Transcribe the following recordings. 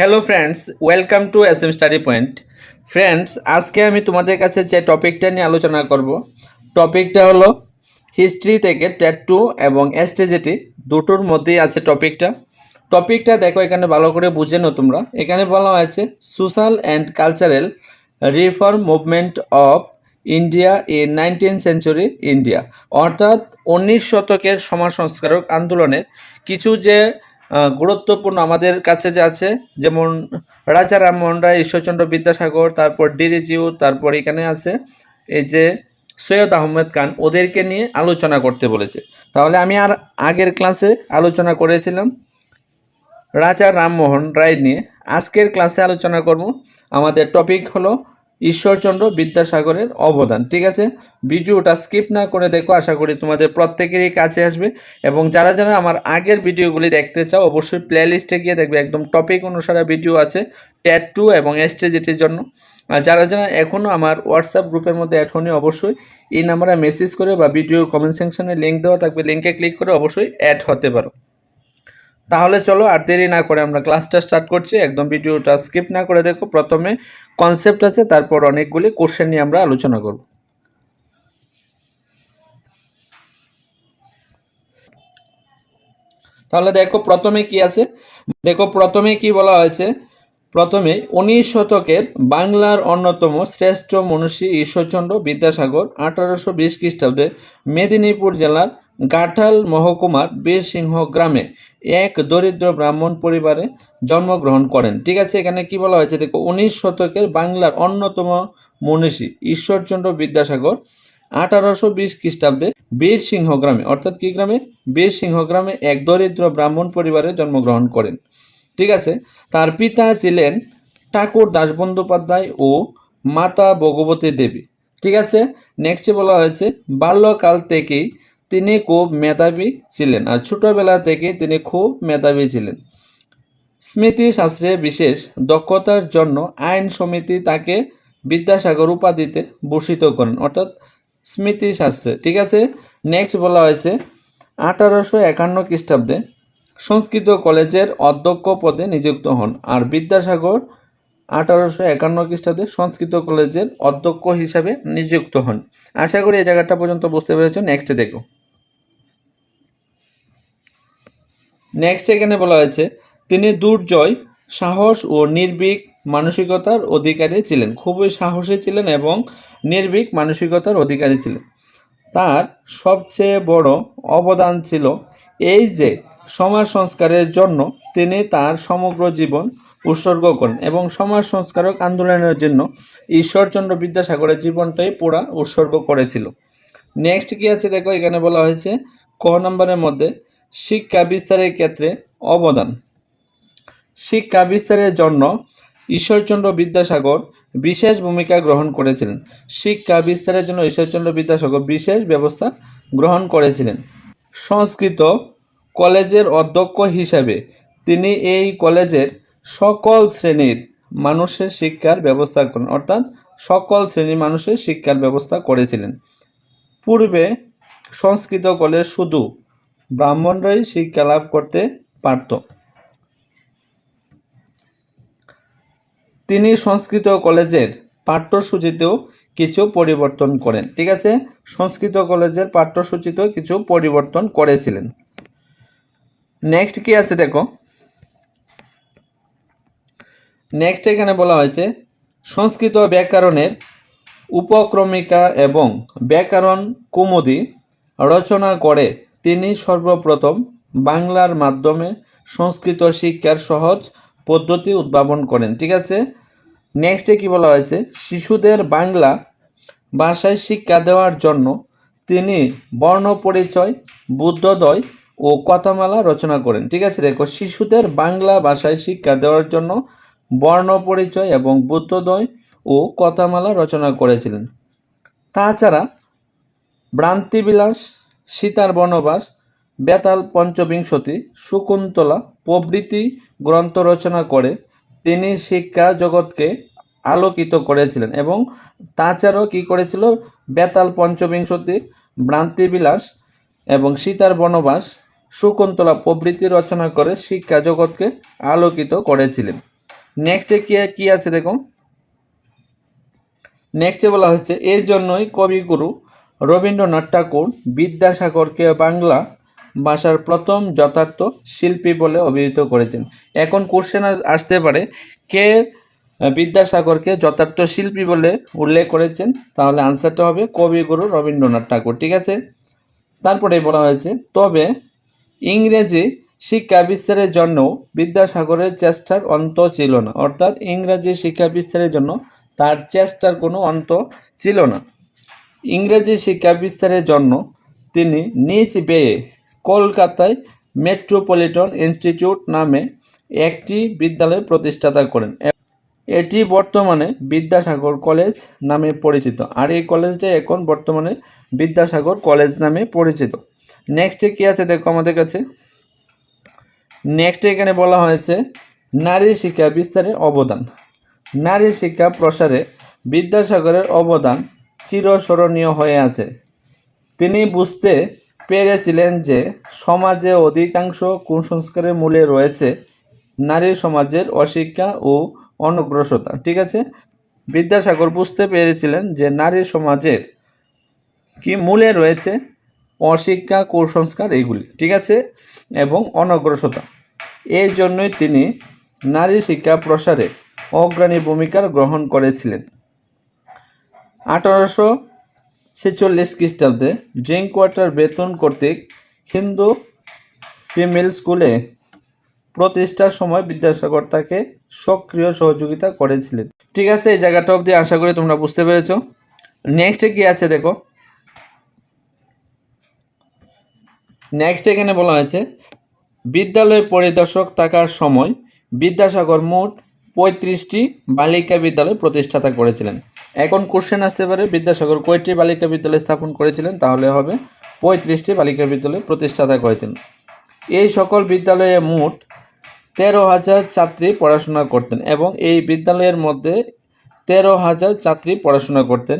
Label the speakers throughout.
Speaker 1: Hello friends welcome to S M study point friends আজকে আমি তোমাদের কাছে যে টপিকটা নিয়ে আলোচনা করব টপিকটা হলো হিস্ট্রি থেকে টেট টু এবং এসটিজিটি দুটোর মধ্যেই আছে টপিকটা টপিকটা দেখো, এখানে ভালো করে বুঝে নাও তোমরা। এখানে বলা হয়েছে social and cultural reform movement of India in nineteen century India অর্থাৎ উনিশ শতকের সমাজ সংস্কারক আন্দোলনের কিছু যে গুরুত্বপূর্ণ আমাদের কাছে যে আছে, যেমন রাজা রামমোহন রায়, ঈশ্বরচন্দ্র বিদ্যাসাগর, তারপর ডিরিজিউ, তারপর এখানে আছে, এই যে সৈয়দ আহমেদ খান, ওদেরকে নিয়ে আলোচনা করতে বলেছে। তাহলে আমি আর আগের ক্লাসে আলোচনা করেছিলাম রাজা রামমোহন রায় নিয়ে। আজকের ক্লাসে আলোচনা করব। আমাদের টপিক হলো ঈশ্বরচন্দ্র বিদ্যাসাগরের অবদান। ঠিক আছে? ভিডিওটা স্কিপ না করে দেখো, আশা করি তোমাদের প্রত্যেকেরই কাছে আসবে। এবং যারা যারা আমার আগের ভিডিওগুলি দেখতে চাও, অবশ্যই প্লে লিস্টে গিয়ে দেখবে, একদম টপিক অনুসারে ভিডিও আছে ট্যাট টু এবং এসটিজিটির জন্য। আর যারা যারা এখনও আমার হোয়াটসঅ্যাপ গ্রুপের মধ্যে এখনই অবশ্যই এই নাম্বারে মেসেজ করে বা ভিডিওর কমেন্ট সেকশনে লিঙ্ক দেওয়া থাকবে লিঙ্কে ক্লিক করে অবশ্যই অ্যাড হতে পারো। তাহলে চলো আর দেরি না করে আমরা ক্লাসটা স্টার্ট করছি। একদম ভিডিওটা স্কিপ না করে দেখো। প্রথমে কনসেপ্ট আছে, তারপর অনেকগুলি কোশ্চেন নিয়ে আমরা আলোচনা করব। তাহলে দেখো প্রথমে কি আছে? দেখো প্রথমে কি বলা হয়েছে? প্রথমে উনিশ শতকের বাংলার অন্যতম শ্রেষ্ঠ মনীষী ঈশ্বরচন্দ্র বিদ্যাসাগর আঠারোশো বিশ খ্রিস্টাব্দে মেদিনীপুর জেলার গাঠাল মহকুমার বীরসিংহ গ্রামে এক দরিদ্র ব্রাহ্মণ পরিবারে জন্মগ্রহণ করেন। ঠিক আছে, এখানে কি বলা হয়েছে? দেখো, উনিশ শতকের বাংলার অন্যতম মনীষী ঈশ্বরচন্দ্র বিদ্যাসাগর আঠারোশো বিশ খ্রিস্টাব্দে বীরসিংহ গ্রামে, অর্থাৎ কি গ্রামে? বীরসিংহ গ্রামে এক দরিদ্র ব্রাহ্মণ পরিবারে জন্মগ্রহণ করেন। ঠিক আছে, তার পিতা ছিলেন ঠাকুর দাস বন্দ্যোপাধ্যায় ও মাতা ভগবতী দেবী। ঠিক আছে নেক্সটে বলা হয়েছে, বাল্যকাল থেকেই তিনি খুব মেধাবী ছিলেন আর ছোটবেলা থেকে তিনি খুব মেধাবী ছিলেন। স্মৃতিশাস্ত্রে বিশেষ দক্ষতার জন্য আইন সমিতি তাকে বিদ্যাসাগর উপাধিতে ভূষিত করেন, অর্থাৎ স্মৃতিশাস্ত্রে। ঠিক আছে? নেক্সট বলা হয়েছে, আঠারোশো একান্ন খ্রিস্টাব্দে সংস্কৃত কলেজের অধ্যক্ষ পদে নিযুক্ত হন আর বিদ্যাসাগর আঠারোশো একান্ন খ্রিস্টাব্দে সংস্কৃত কলেজের অধ্যক্ষ হিসাবে নিযুক্ত হন। আশা করি এই জায়গাটা পর্যন্ত বুঝতে পেরেছ। নেক্সটে দেখো। নেক্সট এখানে বলা হয়েছে, তিনি দুর্জয়, সাহস ও নির্ভীক মানসিকতার অধিকারী ছিলেন। খুবই সাহসী ছিলেন এবং নির্ভীক মানসিকতার অধিকারী ছিলেন। তার সবচেয়ে বড় অবদান ছিল এই যে, সমাজ সংস্কারের জন্য তিনি তার সমগ্র জীবন উৎসর্গ করেন এবং সমাজ সংস্কারক আন্দোলনের জন্য ঈশ্বরচন্দ্র বিদ্যাসাগরের জীবনটাই পুরা উৎসর্গ করেছিল। নেক্সট কি আছে দেখো, এখানে বলা হয়েছে, ক নম্বরের মধ্যে শিক্ষা বিস্তারের ক্ষেত্রে অবদান। শিক্ষা বিস্তারের জন্য ঈশ্বরচন্দ্র বিদ্যাসাগর বিশেষ ভূমিকা গ্রহণ করেছিলেন। শিক্ষা বিস্তারের জন্য ঈশ্বরচন্দ্র বিদ্যাসাগর বিশেষ ব্যবস্থা গ্রহণ করেছিলেন। সংস্কৃত কলেজের অধ্যক্ষ হিসাবে তিনি এই কলেজের সকল শ্রেণির মানুষের শিক্ষার ব্যবস্থা করেন, অর্থাৎ সকল শ্রেণির মানুষের শিক্ষার ব্যবস্থা করেছিলেন। পূর্বে সংস্কৃত কলেজ শুধু ব্রাহ্মণরাই শিক্ষা লাভ করতে পারত। তিনি সংস্কৃত কলেজের পাঠ্যসূচিতেও কিছু পরিবর্তন করেন, ঠিক আছে? সংস্কৃত কলেজের পাঠ্যসূচিতেও কিছু পরিবর্তন করেছিলেন। নেক্সট কি আছে দেখো? নেক্সট এখানে বলা হয়েছে, সংস্কৃত ব্যাকরণের উপক্রমিকা এবং ব্যাকরণ কুমুদি রচনা করে তিনি সর্বপ্রথম বাংলার মাধ্যমে সংস্কৃত শিক্ষার সহজ পদ্ধতি উদ্ভাবন করেন। ঠিক আছে? নেক্সটে কি বলা হয়েছে? শিশুদের বাংলা ভাষায় শিক্ষা দেওয়ার জন্য তিনি বর্ণ পরিচয় বুদ্ধদয় ও কথামালা রচনা করেন। ঠিক আছে? দেখো, শিশুদের বাংলা ভাষায় শিক্ষা দেওয়ার জন্য বর্ণ পরিচয় এবং বুদ্ধদয় ও কথামালা রচনা করেছিলেন। তাছাড়া ভ্রান্তিবিলাস সীতার বনবাস, বেতাল পঞ্চবিংশতি, শকুন্তলা প্রভৃতি গ্রন্থ রচনা করে তিনি শিক্ষা জগৎকে আলোকিত করেছিলেন এবং তাছাড়াও কি করেছিল? বেতাল পঞ্চবিংশতি, ভ্রান্তিবিলাস এবং সীতার বনবাস, শকুন্তলা প্রভৃতি রচনা করে শিক্ষা জগৎকে আলোকিত করেছিলেন। নেক্সটে কি কি আছে দেখুন? নেক্সটে বলা হচ্ছে এর জন্যই কবিগুরু রবীন্দ্রনাথ ঠাকুর বিদ্যাসাগরকে বাংলা ভাষার প্রথম যথার্থ শিল্পী বলে অভিহিত করেছেন। এখন কোশ্চেন আসতে পারে, কে বিদ্যাসাগরকে যথার্থ শিল্পী বলে উল্লেখ করেছেন? তাহলে আনসারটা হবে কবিগুরু রবীন্দ্রনাথ ঠাকুর, ঠিক আছে? তারপরে বলা হয়েছে, তবে ইংরেজি শিক্ষা বিস্তারের জন্য বিদ্যাসাগরের চেষ্টার অন্ত ছিল না। অর্থাৎ ইংরেজি শিক্ষা বিস্তারের জন্য তার চেষ্টার কোনো অন্ত ছিল না। ইংরেজি শিক্ষা বিস্তারের জন্য তিনি নিজ ব্যয়ে কলকাতায় মেট্রোপলিটন ইনস্টিটিউট নামে একটি বিদ্যালয় প্রতিষ্ঠাতা করেন। এটি বর্তমানে বিদ্যাসাগর কলেজ নামে পরিচিত। আর এই কলেজটা এখন বর্তমানে বিদ্যাসাগর কলেজ নামে পরিচিত। নেক্সটে কি আছে দেখো আমাদের কাছে? নেক্সট এখানে বলা হয়েছে, নারী শিক্ষা বিস্তারের অবদান। নারী শিক্ষা প্রসারে বিদ্যাসাগরের অবদান চিরস্মরণীয় হয়ে আছে। তিনি বুঝতে পেরেছিলেন যে সমাজে অধিকাংশ কুসংস্কারের মূলে রয়েছে নারী সমাজের অশিক্ষা ও অনগ্রসতা ঠিক আছে? বিদ্যাসাগর বুঝতে পেরেছিলেন যে নারী সমাজের কি মূলে রয়েছে অশিক্ষা, কুসংস্কার এইগুলি, ঠিক আছে? এবং অনগ্রসতা এই জন্যই তিনি নারী শিক্ষা প্রসারে অগ্রণী ভূমিকা গ্রহণ করেছিলেন। আঠারোশো ছেচল্লিশ খ্রিস্টাব্দে ড্রিঙ্ক ওয়াটার বেতন কর্তৃক হিন্দু ফিমেল স্কুলে প্রতিষ্ঠার সময় বিদ্যাসাগর তাকে সক্রিয় সহযোগিতা করেছিলেন। ঠিক আছে, এই জায়গাটা অবধি আশা করি তোমরা বুঝতে পেরেছ। নেক্সটে কি আছে দেখো? নেক্সট এখানে বলা হয়েছে, বিদ্যালয় পরিদর্শক থাকার সময় বিদ্যাসাগর মোট পঁয়ত্রিশটি বালিকা বিদ্যালয় প্রতিষ্ঠাতা করেছিলেন। এখন কোশ্চেন আসতে পারে, বিদ্যাসাগর কয়টি বালিকা বিদ্যালয় স্থাপন করেছিলেন? তাহলে হবে পঁয়ত্রিশটি বালিকা বিদ্যালয় প্রতিষ্ঠাতা করেছেন। এই সকল বিদ্যালয়ে মোট তেরো হাজার ছাত্রী পড়াশোনা করতেন এবং এই বিদ্যালয়ের মধ্যে তেরো হাজার ছাত্রী পড়াশোনা করতেন।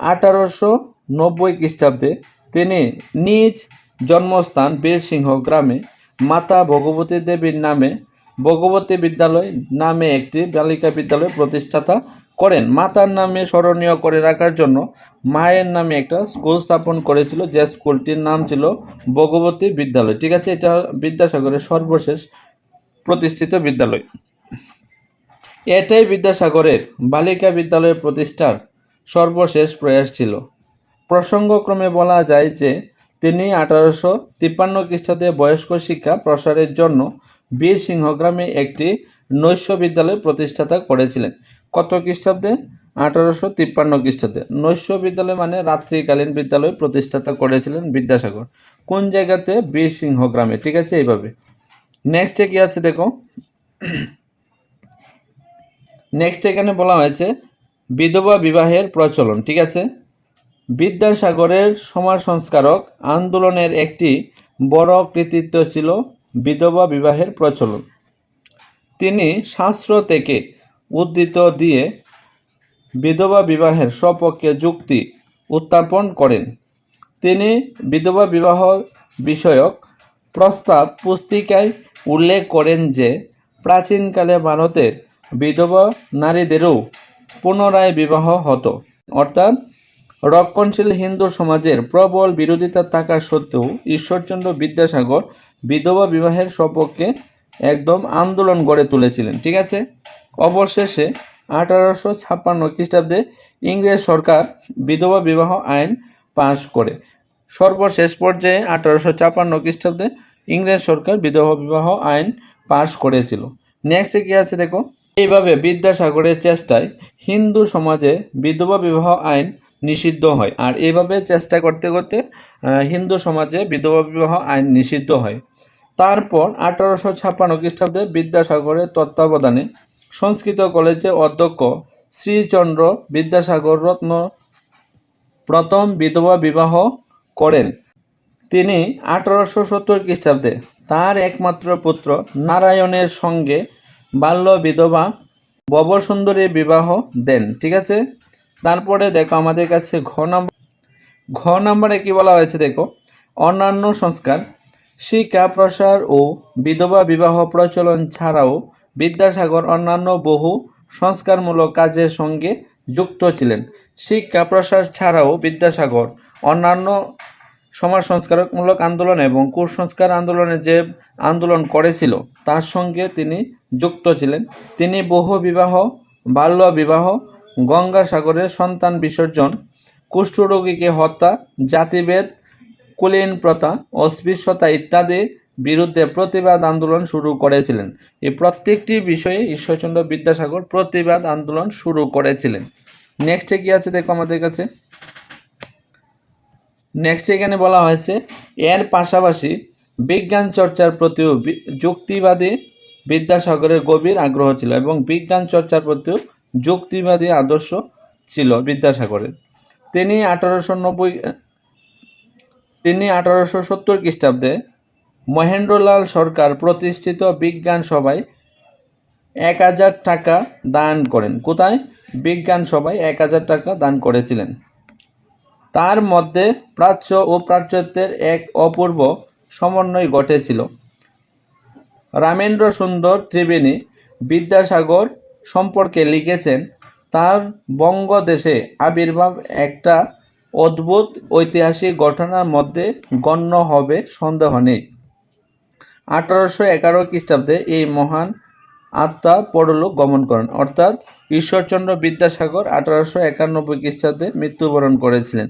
Speaker 1: আঠারোশো নব্বই খ্রিস্টাব্দে তিনি নিজ জন্মস্থান বীরসিংহ গ্রামে মাতা ভগবতী দেবীর নামে ভগবতী বিদ্যালয় নামে একটি বালিকা বিদ্যালয় প্রতিষ্ঠাতা করেন। মাতার নামে স্মরণীয় করে রাখার জন্য মায়ের নামে একটা স্কুল স্থাপন করেছিল, যে স্কুলটির নাম ছিল ভগবতী বিদ্যালয়। ঠিক আছে, এটা বিদ্যাসাগরের সর্বশেষ প্রতিষ্ঠিত বিদ্যালয়। এটাই বিদ্যাসাগরের বালিকা বিদ্যালয় প্রতিষ্ঠার সর্বশেষ প্রয়াস ছিল। প্রসঙ্গক্রমে বলা যায় যে, তিনি আঠারোশো তিপ্পান্ন খ্রিস্টাব্দে বয়স্ক শিক্ষা প্রসারের জন্য বীর সিংহ গ্রামে একটি নৈশ বিদ্যালয় প্রতিষ্ঠাতা করেছিলেন। কত খ্রিস্টাব্দে? আঠারোশো তিপ্পান্ন খ্রিস্টাব্দে। নৈশ বিদ্যালয় মানে রাত্রিকালীন বিদ্যালয় প্রতিষ্ঠাতা করেছিলেন বিদ্যাসাগর। কোন জায়গাতে? বীর সিংহ গ্রামে। ঠিক আছে, এইভাবে। নেক্সটে কি আছে দেখো? নেক্সট এখানে বলা হয়েছে, বিধবা বিবাহের প্রচলন। ঠিক আছে? বিদ্যাসাগরের সমাজ সংস্কারক আন্দোলনের একটি বড় কৃতিত্ব ছিল বিধবা বিবাহের প্রচলন। তিনি শাস্ত্র থেকে উদ্ধৃত দিয়ে বিধবা বিবাহের স্বপক্ষে যুক্তি উত্থাপন করেন। তিনি বিধবা বিবাহ বিষয়ক প্রস্তাব পুস্তিকায় উল্লেখ করেন যে, প্রাচীনকালে ভারতের বিধবা নারীদেরও পুনরায় বিবাহ হতো। অর্থাৎ রক্ষণশীল হিন্দু সমাজের প্রবল বিরোধিতা থাকা সত্ত্বেও ঈশ্বরচন্দ্র বিদ্যাসাগর বিধবা বিবাহের সপক্ষে একদম আন্দোলন গড়ে তুলেছিলেন, ঠিক আছে? অবশেষে আঠারোশো ছাপ্পান্ন খ্রিস্টাব্দে ইংরেজ সরকার বিধবা বিবাহ আইন পাশ করে। সর্বশেষ পর্যায়ে আঠারোশো ছাপ্পান্ন খ্রিস্টাব্দে ইংরেজ সরকার বিধবা বিবাহ আইন পাশ করেছিল। নেক্সটে কী আছে দেখো? এইভাবে বিদ্যাসাগরের চেষ্টায় হিন্দু সমাজে বিধবা বিবাহ আইন নিষিদ্ধ হয়। আর এইভাবে চেষ্টা করতে করতে হিন্দু সমাজে বিধবা বিবাহ আইন নিষিদ্ধ হয়। তারপর আঠারোশো ছাপ্পান্ন খ্রিস্টাব্দে বিদ্যাসাগরের তত্ত্বাবধানে সংস্কৃত কলেজে অধ্যক্ষ শ্রীচন্দ্র বিদ্যাসাগর রত্ন প্রথম বিধবা বিবাহ করেন। তিনি আঠারোশো সত্তর খ্রিস্টাব্দে তার একমাত্র পুত্র নারায়ণের সঙ্গে বাল্য বিধবা ববসুন্দরী বিবাহ দেন, ঠিক আছে? তারপরে দেখো আমাদের কাছে ঘ নম্বর ঘ নম্বরে কি বলা হয়েছে দেখো? অন্যান্য সংস্কার, শিক্ষা, প্রসার ও বিধবা বিবাহ প্রচলন ছাড়াও বিদ্যাসাগর অন্যান্য বহু সংস্কারমূলক কাজের সঙ্গে যুক্ত ছিলেন। শিক্ষা, প্রসার ছাড়াও বিদ্যাসাগর অন্যান্য সমাজ সংস্কারমূলক আন্দোলন এবং কুসংস্কার আন্দোলনে যে আন্দোলন করেছিল, তার সঙ্গে তিনি যুক্ত ছিলেন। তিনি বহু বিবাহ, বাল্য বিবাহ গঙ্গাসাগরে সন্তান বিসর্জন কুষ্ঠরোগীকে হত্যা, জাতিভেদ কুলীন প্রথা অস্পৃশ্যতা ইত্যাদি বিরুদ্ধে প্রতিবাদ আন্দোলন শুরু করেছিলেন। এই প্রত্যেকটি বিষয়ে ঈশ্বরচন্দ্র বিদ্যাসাগর প্রতিবাদ আন্দোলন শুরু করেছিলেন। নেক্সটে কি আছে দেখো আমাদের কাছে? নেক্সট এখানে বলা হয়েছে, এর পাশাপাশি বিজ্ঞান চর্চার প্রতিও যুক্তিবাদী বিদ্যাসাগরের গভীর আগ্রহ ছিল এবং বিজ্ঞান চর্চার প্রতিও যুক্তিবাদী আদর্শ ছিল বিদ্যাসাগরের। তিনি আঠারোশো নব্বই, তিনি আঠারোশো সত্তর খ্রিস্টাব্দে মহেন্দ্রলাল সরকার প্রতিষ্ঠিত বিজ্ঞান সভায় এক হাজার টাকা দান করেন। কোথায়? বিজ্ঞান সভায় এক হাজার টাকা দান করেছিলেন। তার মধ্যে প্রাচ্য ও প্রাচ্যত্বের এক অপূর্ব সমন্বয় ঘটেছিল। রামেন্দ্র সুন্দর ত্রিবেণী বিদ্যাসাগর সম্পর্কে লিখেছেন তার বঙ্গদেশে আবির্ভাব একটা অদ্ভুত ঐতিহাসিক ঘটনার মধ্যে গণ্য হবে, সন্দেহ নেই। আঠারোশো এগারো খ্রিস্টাব্দে এই মহান আত্মা পরলোক গমন করেন। অর্থাৎ ঈশ্বরচন্দ্র বিদ্যাসাগর আঠারোশো একানব্বই খ্রিস্টাব্দে মৃত্যুবরণ করেছিলেন।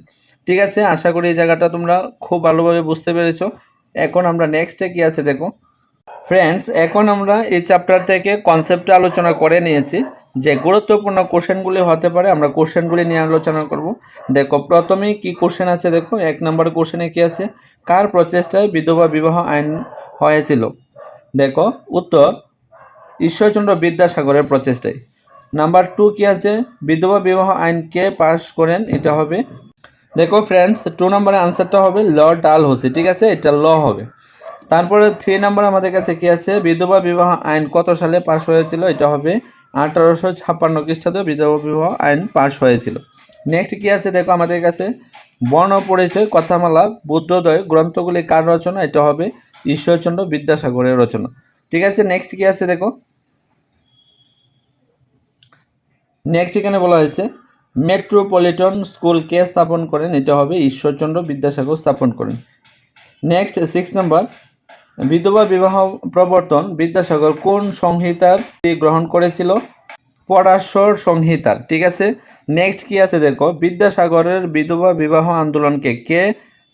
Speaker 1: ঠিক আছে, আশা করি এই জায়গাটা তোমরা খুব ভালোভাবে বুঝতে পেরেছ। এখন আমরা নেক্সটে কি আছে দেখো? ফ্রেন্ডস এখন আমরা এই চ্যাপ্টার থেকে কনসেপ্টে আলোচনা করে নিয়েছি। যে গুরুত্বপূর্ণ কোশ্চেনগুলি হতে পারে, আমরা কোশ্চেনগুলি নিয়ে আলোচনা করব। দেখো, প্রথমেই কি কোশ্চেন আছে দেখো, এক নম্বর কোশ্চেনে কি আছে? কার প্রচেষ্টায় বিধবা বিবাহ আইন হয়েছিল? দেখো, উত্তর, ঈশ্বরচন্দ্র বিদ্যাসাগরের প্রচেষ্টায়। নাম্বার টু কি আছে? বিধবা বিবাহ আইন কে পাশ করেন? এটা হবে। দেখো ফ্রেন্ডস টু নম্বরের আনসারটা হবে ল ডাল হোসি ঠিক আছে? এটা ল হবে। তারপরে থ্রি নাম্বার আমাদের কাছে কি আছে? বিধবা বিবাহ আইন কত সালে পাশ হয়েছিল? এটা হবে আঠারোশো ছাপ্পান্ন খ্রিস্টাব্দে বিধবা বিবাহ আইন পাশ হয়েছিল। নেক্সট কি আছে দেখো আমাদের কাছে? বর্ণ পরিচয় কথামালা বুদ্ধোদয় গ্রন্থগুলি কার রচনা? এটা হবে ঈশ্বরচন্দ্র বিদ্যাসাগরের রচনা। ঠিক আছে নেক্সট কি আছে দেখো? নেক্সট এখানে বলা হয়েছে মেট্রোপলিটন স্কুল কে স্থাপন করেন? এটা হবে ঈশ্বরচন্দ্র বিদ্যাসাগর স্থাপন করেন। নেক্সট সিক্স নাম্বার বিধবা বিবাহ প্রবর্তন বিদ্যাসাগর কোন সংহিতার গ্রহণ করেছিল? পরাশর সংহিতার, ঠিক আছে? নেক্সট কি আছে দেখো? বিদ্যাসাগরের বিধবা বিবাহ আন্দোলনকে কে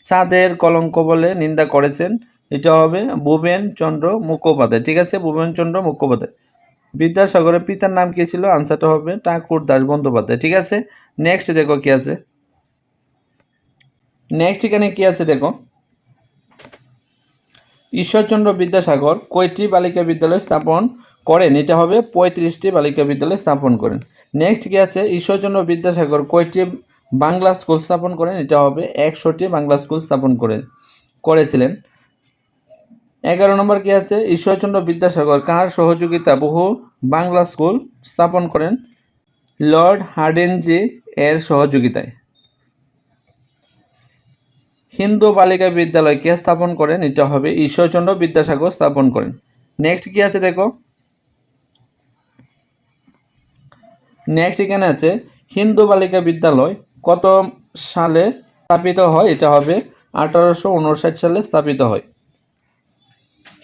Speaker 1: চাঁদের কলঙ্ক বলে নিন্দা করেছেন? এটা হবে ভুবেন চন্দ্র মুখোপাধ্যায়, ঠিক আছে? ভুবেন চন্দ্র মুখোপাধ্যায়। বিদ্যাসাগরের পিতার নাম কী ছিল? আনসারটা হবে ঠাকুর দাস বন্দ্যোপাধ্যায়, ঠিক আছে? নেক্সট দেখো কি আছে? নেক্সট এখানে কি আছে দেখো? ঈশ্বরচন্দ্র বিদ্যাসাগর কয়টি বালিকা বিদ্যালয় স্থাপন করেন? এটা হবে পঁয়ত্রিশটি বালিকা বিদ্যালয় স্থাপন করেন। নেক্সট কী আছে? ঈশ্বরচন্দ্র বিদ্যাসাগর কয়টি বাংলা স্কুল স্থাপন করেন? এটা হবে একশোটি বাংলা স্কুল স্থাপন করে, করেছিলেন। এগারো নম্বর কী আছে? ঈশ্বরচন্দ্র বিদ্যাসাগর কার সহযোগিতা বহু বাংলা স্কুল স্থাপন করেন? লর্ড হার্ডেনজি এর সহযোগিতায়। হিন্দু বালিকা বিদ্যালয় কে স্থাপন করেন? এটা হবে ঈশ্বরচন্দ্র বিদ্যাসাগর স্থাপন করেন। নেক্সট কি আছে দেখো? নেক্সট এখানে আছে, হিন্দু বালিকা বিদ্যালয় কত সালে স্থাপিত হয়? এটা হবে আঠারোশো উনষাট সালে স্থাপিত হয়।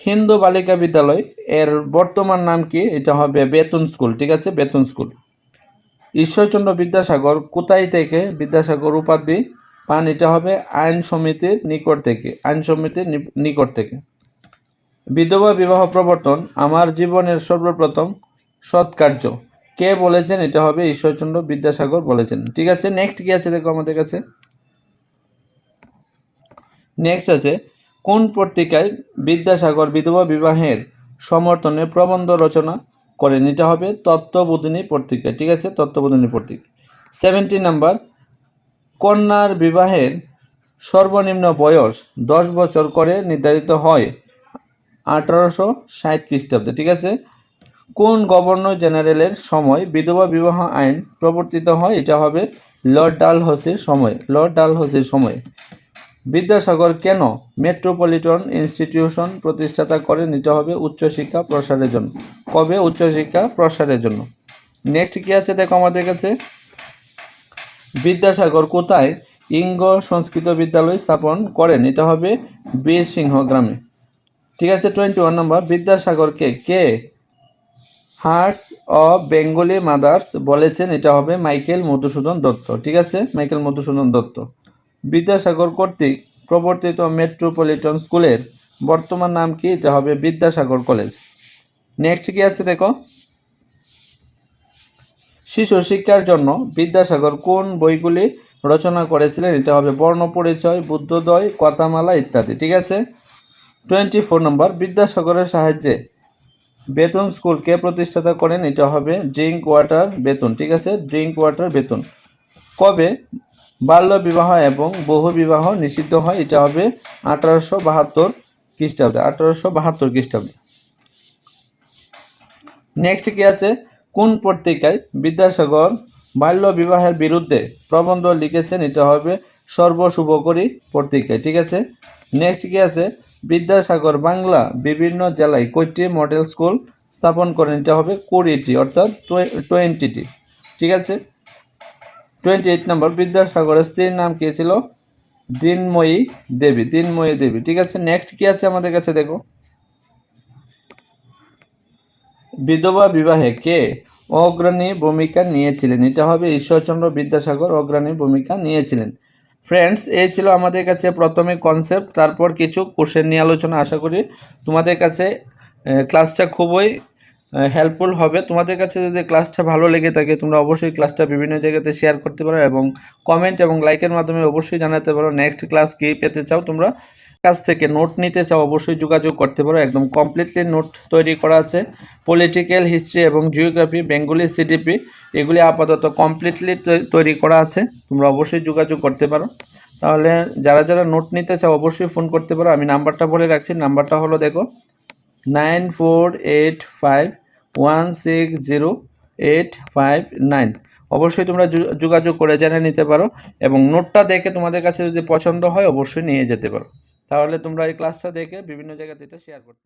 Speaker 1: হিন্দু বালিকা বিদ্যালয় এর বর্তমান নাম কি? এটা হবে বেতন স্কুল, ঠিক আছে? বেতন স্কুল। ঈশ্বরচন্দ্র বিদ্যাসাগর কোথায় থেকে বিদ্যাসাগর উপাধি পান এটা হবে আইন সমিতির নিকট থেকে, আইন সমিতির নিকট থেকে। বিধবা বিবাহ প্রবর্তন, আমার জীবনের সর্বপ্রথম সৎকার্য। কে বলেছেন? এটা হবে ঈশ্বরচন্দ্র বিদ্যাসাগর বলেছেন। ঠিক আছে নেক্সট কি আছে দেখো আমাদের কাছে? নেক্সট আছে, কোন পত্রিকায় বিদ্যাসাগর বিধবা বিবাহের সমর্থনে প্রবন্ধ রচনা করেন? এটা হবে তত্ত্ববোধিনী পত্রিকা। ঠিক আছে, তত্ত্ববোধিনী পত্রিকা। সেভেন্টি নাম্বার কন্যার বিবাহের সর্বনিম্ন বয়স দশ বছর করে নির্ধারিত হয়। আঠারোশো ষাট খ্রিস্টাব্দে, ঠিক আছে? কোন গভর্নর জেনারেলের সময় বিধবা বিবাহ আইন প্রবর্তিত হয়? এটা হবে লর্ড ডালহৌসির সময়। লর্ড ডালহৌসির সময়। বিদ্যাসাগর কেন মেট্রোপলিটন ইনস্টিটিউশন প্রতিষ্ঠাতা করে নিতে হবে উচ্চশিক্ষা প্রসারের জন্য? কবে উচ্চশিক্ষা প্রসারের জন্য? নেক্সট কী আছে? দেখো আমাদের কাছে। বিদ্যাসাগর কোথায় ইঙ্গ সংস্কৃত বিদ্যালয় স্থাপন করেন? এটা হবে বীরসিংহ গ্রামে। ঠিক আছে টোয়েন্টি ওয়ান নম্বর বিদ্যাসাগরকে কে হার্টস অফ বেঙ্গলি মাদার্স বলেছেন? এটা হবে মাইকেল মধুসূদন দত্ত। ঠিক আছে, মাইকেল মধুসূদন দত্ত। বিদ্যাসাগর কর্তৃক প্রবর্তিত মেট্রোপলিটন স্কুলের বর্তমান নাম কি? এটা হবে বিদ্যাসাগর কলেজ। নেক্সট কি আছে দেখো? শিশু শিক্ষার জন্য বিদ্যাসাগর কোন বইগুলি রচনা করেছিলেন? এটা হবে বর্ণ পরিচয় বুদ্ধদয় কথামালা ইত্যাদি, ঠিক আছে? টোয়েন্টি ফোর নম্বর, বিদ্যাসাগরের সাহায্যে বেতন স্কুল কে প্রতিষ্ঠাতা করেন? এটা হবে ড্রিঙ্ক ওয়াটার বেতন, ঠিক আছে? ড্রিঙ্ক ওয়াটার বেতন। কবে? বাল্য বিবাহ এবং বহু বিবাহ নিষিদ্ধ হয়, এটা হবে আঠারোশো বাহাত্তর খ্রিস্টাব্দে, আঠারোশো বাহাত্তর খ্রিস্টাব্দে। নেক্সট কি আছে? কোন পত্রিকায় বিদ্যাসাগর বাল্য বিবাহের বিরুদ্ধে প্রবন্ধ লিখেছেন এটা হবে সর্বশুভকরী পত্রিকায়, ঠিক আছে? নেক্সট কি আছে? বিদ্যাসাগর বাংলা বিভিন্ন জেলায় কয়টি মডেল স্কুল স্থাপন করেন? এটা হবে কুড়িটি, অর্থাৎ টোয়েন্টিটি ঠিক আছে? টোয়েন্টি এইট নম্বর বিদ্যাসাগরের স্ত্রীর নাম কী ছিল? দিনময়ী দেবী দিনময়ী দেবী, ঠিক আছে? নেক্সট কি আছে আমাদের কাছে দেখো? বিধবা বিবাহে কে অগ্রণী ভূমিকা নিয়েছিলেন? এটা হবে ঈশ্বরচন্দ্র বিদ্যাসাগর অগ্রণী ভূমিকা নিয়েছিলেন। ফ্রেন্ডস এই ছিল আমাদের কাছে প্রথমে কনসেপ্ট তারপর কিছু কোশ্চেন নিয়ে আলোচনা আশা করি তোমাদের কাছে ক্লাসটা খুবই হেল্পফুল হবে। তোমাদের কাছে যদি ক্লাসটা ভালো লেগে থাকে, তোমরা অবশ্যই ক্লাসটা বিভিন্ন জায়গাতে শেয়ার করতে পারো এবং কমেন্ট এবং লাইকের মাধ্যমে অবশ্যই জানাতে পারো। নেক্সট ক্লাস কী পেতে চাও তোমরা? কাছ থেকে নোট নিতে চাও, অবশ্যই যোগাযোগ করতে পারো। একদম কমপ্লিটলি নোট তৈরি করা আছে। পলিটিক্যাল হিস্ট্রি এবং জিওগ্রাফি বেঙ্গলি সিডিপি এগুলি আপাতত কমপ্লিটলি তৈরি করা আছে। তোমরা অবশ্যই যোগাযোগ করতে পারো। তাহলে যারা যারা নোট নিতে চাও, অবশ্যই ফোন করতে পারো। আমি নাম্বারটা বলে রাখছি। নাম্বারটা হলো দেখো nine four eight five one six zero eight five nine অবশ্যই তোমরা যোগাযোগ করে জেনে নিতে পারো এবং নোটটা দেখে তোমাদের কাছে যদি পছন্দ হয়, অবশ্যই নিয়ে যেতে পারো। তাহলে তোমরা এই ক্লাসটা দেখে বিভিন্ন জায়গাতে এটা শেয়ার করতে